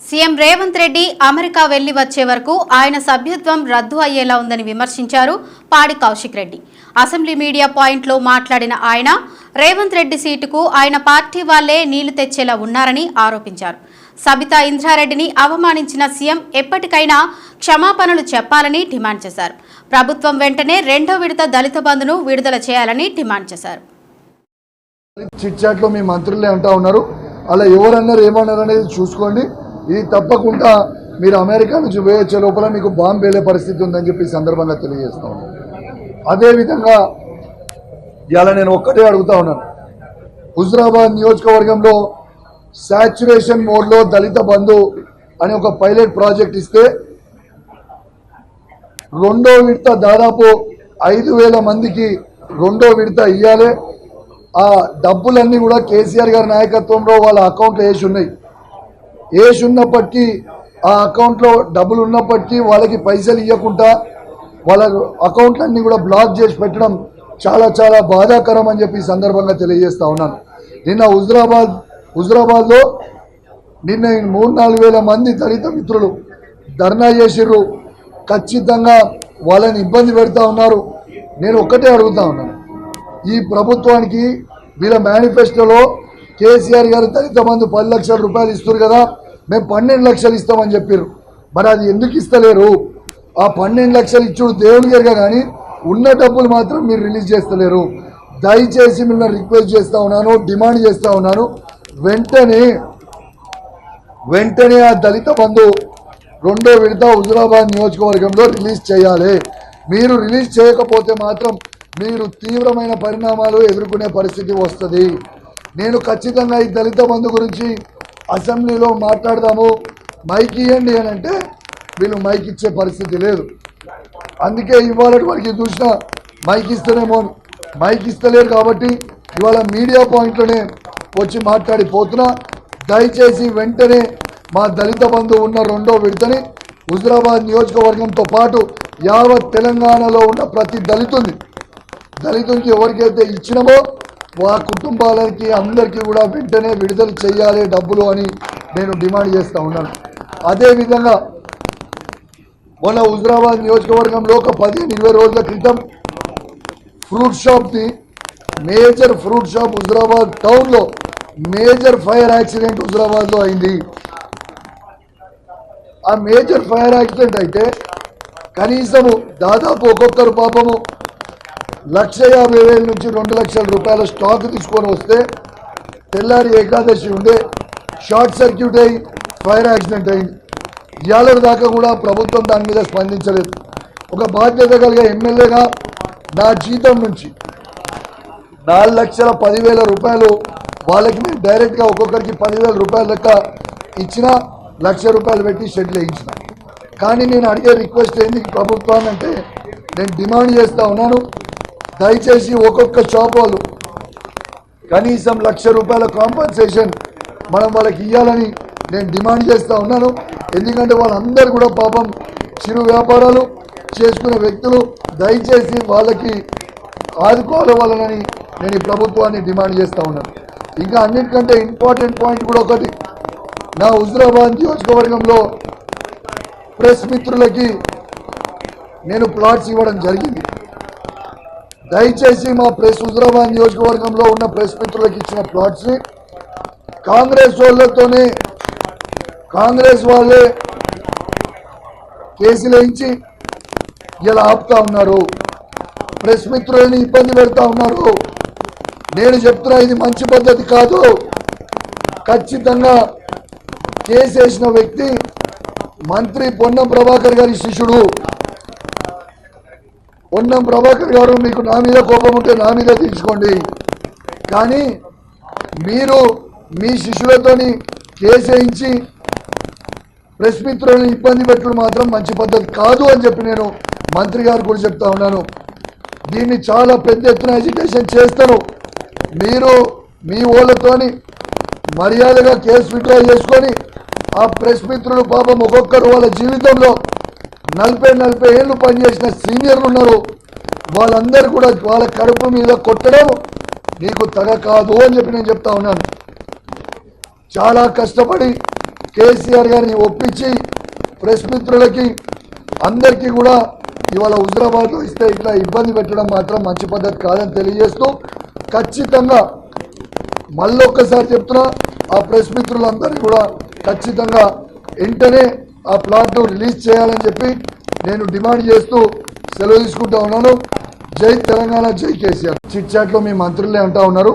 CM Revanth Reddy America వెళ్ళి వచ్చే వరకు ఆయన సభ్యత్వం రద్దు అయ్యేలా ఉందని విమర్శించారు పాడి కౌశిక్ రెడ్డి. అసెంబ్లీ మీడియా పాయింట్లో మాట్లాడిన ఆయన రేవంత్ రెడ్డి సీటుకు ఆయన పార్టీ వాళ్ళే నీళ్ళు తెచ్చేలా ఉన్నారని ఆరోపించారు. సబితా ఇంద్రారెడ్డిని అవమానించిన సీఎం ఎప్పటికైనా క్షమాపణలు చెప్పాలని డిమాండ్ చేశారు. ప్రభుత్వం వెంటనే రెండో విడత దళిత బంధును విడుదల చేయాలని డిమాండ్ చేశారు. చిట్ మీ మంత్రులే అంటా ఉన్నారు. అలా ఎవరన్నారు ఏమన్నారు అనేది చూసుకోండి. ఇది తప్పకుండా మీరు అమెరికా నుంచి వేయొచ్చే లోపల మీకు బాంబు వేలే పరిస్థితి ఉందని చెప్పి సందర్భంగా తెలియజేస్తా ఉన్నాను. అదేవిధంగా ఇవాళ నేను ఒక్కటే అడుగుతా ఉన్నాను. హుజరాబాద్ నియోజకవర్గంలో శాచురేషన్ మోడ్లో దళిత బంధు అని ఒక పైలట్ ప్రాజెక్ట్ ఇస్తే రెండో విడత దాదాపు ఐదు వేల మందికి రెండో విడత ఇవ్వాలి ఆ డబ్బులన్నీ కూడా కేసీఆర్ గారి నాయకత్వంలో వాళ్ళ అకౌంట్లో వేసి ఉన్నాయి. ఏజ్ ఉన్నప్పటికీ ఆ అకౌంట్లో డబ్బులు ఉన్నప్పటికీ వాళ్ళకి పైసలు ఇవ్వకుండా వాళ్ళ అకౌంట్లన్నీ కూడా బ్లాక్ చేసి పెట్టడం చాలా చాలా బాధాకరం అని చెప్పి సందర్భంగా తెలియజేస్తా ఉన్నాను. నిన్న హుజరాబాద్ హుజరాబాద్లో నిన్న మూడు నాలుగు వేల మంది దళిత మిత్రులు ధర్నా చేసిర్రు. ఖచ్చితంగా వాళ్ళని ఇబ్బంది పెడతా ఉన్నారు. నేను ఒక్కటే అడుగుతా ఉన్నాను. ఈ ప్రభుత్వానికి వీళ్ళ మేనిఫెస్టోలో కేసీఆర్ గారు దళిత మంది పది లక్షల రూపాయలు ఇస్తారు కదా. మేము పన్నెండు లక్షలు ఇస్తామని చెప్పారు మరి అది ఎందుకు ఇస్తలేరు? ఆ పన్నెండు లక్షలు ఇచ్చుడు దేవుని గారుగా కానీ ఉన్న డబ్బులు మాత్రం మీరు రిలీజ్ చేస్తలేరు. దయచేసి మిమ్మల్ని రిక్వెస్ట్ చేస్తూ ఉన్నాను డిమాండ్ చేస్తా ఉన్నాను. వెంటనే వెంటనే ఆ దళిత బంధు రెండో విడత హుజురాబాద్ నియోజకవర్గంలో రిలీజ్ చేయాలి. మీరు రిలీజ్ చేయకపోతే మాత్రం మీరు తీవ్రమైన పరిణామాలు ఎదుర్కొనే పరిస్థితి వస్తుంది. నేను ఖచ్చితంగా ఈ దళిత బంధు గురించి అసెంబ్లీలో మాట్లాడదాము. మైక్ ఇవ్వండి అని అంటే వీళ్ళు మైక్ ఇచ్చే పరిస్థితి లేదు. అందుకే ఇవాళ వారికి చూసిన మైక్ ఇస్తేనేమో మైక్ ఇస్తలేరు కాబట్టి ఇవాళ మీడియా పాయింట్లోనే వచ్చి మాట్లాడిపోతున్నా. దయచేసి వెంటనే మా దళిత బంధు ఉన్న రెండో విడతని హుజరాబాద్ నియోజకవర్గంతో పాటు యావత్ తెలంగాణలో ఉన్న ప్రతి దళితుని దళితునికి ఎవరికైతే ఇచ్చినామో వా కుటుంబాలకి అందరికీ కూడా వెంటనే విడుదల చేయాలి డబ్బులు అని నేను డిమాండ్ చేస్తూ ఉన్నాను. అదేవిధంగా మొన్న హుజరాబాద్ నియోజకవర్గంలో ఒక పదిహేను ఇరవై రోజుల క్రితం ఫ్రూట్ షాప్ది మేజర్ ఫ్రూట్ షాప్ హుజరాబాద్ టౌన్లో మేజర్ ఫైర్ యాక్సిడెంట్ హుజరాబాద్లో అయింది. ఆ మేజర్ ఫైర్ యాక్సిడెంట్ అయితే కనీసము దాదాపు ఒక్కొక్కరు పాపము లక్ష యాభై వేల నుంచి రెండు లక్షల రూపాయల స్టాక్ తీసుకొని వస్తే తెల్లారి ఏకాదశి ఉండే షార్ట్ సర్క్యూట్ అయి ఫైర్ యాక్సిడెంట్ అయింది. ఇవాళ దాకా కూడా ప్రభుత్వం దాని మీద స్పందించలేదు. ఒక బాధ్యత కలిగే ఎమ్మెల్యేగా నా జీతం నుంచి నాలుగు లక్షల పదివేల రూపాయలు వాళ్ళకి నేను డైరెక్ట్గా ఒక్కొక్కరికి పదివేల రూపాయల లెక్క ఇచ్చిన లక్ష రూపాయలు పెట్టి షెడ్లు వేయించిన. కానీ నేను అడిగే రిక్వెస్ట్ ఏంది ప్రభుత్వాన్ని అంటే నేను డిమాండ్ చేస్తూ ఉన్నాను. దయచేసి ఒక్కొక్క షాప్ వాళ్ళు కనీసం లక్ష రూపాయల కాంపన్సేషన్ మనం వాళ్ళకి ఇవ్వాలని నేను డిమాండ్ చేస్తూ ఉన్నాను. ఎందుకంటే వాళ్ళందరూ కూడా పాపం చిరు వ్యాపారాలు చేసుకునే వ్యక్తులు. దయచేసి వాళ్ళకి ఆదుకోవాలి వాళ్ళని నేను ఈ ప్రభుత్వాన్ని డిమాండ్ చేస్తూ ఉన్నాను. ఇంకా అన్నిటికంటే ఇంపార్టెంట్ పాయింట్ కూడా ఒకటి. నా హుజరాబాద్ నియోజకవర్గంలో ప్రెస్ మిత్రులకి నేను ప్లాట్స్ ఇవ్వడం జరిగింది. దయచేసి మా ప్రెస్ హుజరాబాద్ నియోజకవర్గంలో ఉన్న ప్రెస్ మిత్రులకు ఇచ్చిన ప్లాట్స్. ని కాంగ్రెస్ వాళ్ళతోనే కాంగ్రెస్ వాళ్ళే కేసులు వేయించి ఇలా ఆపుతా ఉన్నారు. ప్రెస్ మిత్రులని ఇబ్బంది పెడతా ఉన్నారు. నేను చెప్తున్నా ఇది మంచి పద్ధతి కాదు. ఖచ్చితంగా కేసు వేసిన వ్యక్తి మంత్రి పొన్నం ప్రభాకర్ గారి శిష్యుడు. ఉన్నం ప్రభాకర్ గారు మీకు నా మీద కోపం ఉంటే నా మీద తీసుకోండి. కానీ మీరు మీ శిష్యులతోని కేసు వేయించి ప్రెస్ మిత్రులను ఇబ్బంది పెట్టడం మాత్రం మంచి పద్ధతి కాదు అని చెప్పి నేను మంత్రి గారు కూడా చెప్తా ఉన్నాను. దీన్ని చాలా పెద్ద ఎత్తున ఎడ్యుకేషన్ చేస్తారు. మీరు మీ ఓళ్ళతోని మర్యాదగా కేసు విత్డ్రా చేసుకొని ఆ ప్రెస్ మిత్రులు పాపం ఒక్కొక్కరు వాళ్ళ జీవితంలో నలభై నలభై ఏళ్ళు పనిచేసిన సీనియర్లు ఉన్నారు. వాళ్ళందరూ కూడా వాళ్ళ కడుపు మీద కొట్టడం నీకు తగ కాదు అని చెప్పి నేను చెప్తా ఉన్నాను. చాలా కష్టపడి కేసీఆర్ గారిని ఒప్పించి ప్రెస్ మిత్రులకి అందరికీ కూడా ఇవాళ హుజరాబాద్లో ఇస్తే ఇట్లా ఇబ్బంది పెట్టడం మాత్రం మంచి పద్ధతి కాదని తెలియజేస్తూ ఖచ్చితంగా మళ్ళొక్కసారి చెప్తున్నా ఆ ప్రెస్ మిత్రులందరినీ కూడా ఖచ్చితంగా వెంటనే ఆ ప్లాట్ను రిలీజ్ చేయాలని చెప్పి నేను డిమాండ్ చేస్తూ సెలవు తీసుకుంటా ఉన్నాను. జై తెలంగాణ జై కేసీఆర్. చిట్ చాట్లో మీ మంత్రులే అంటా ఉన్నారు.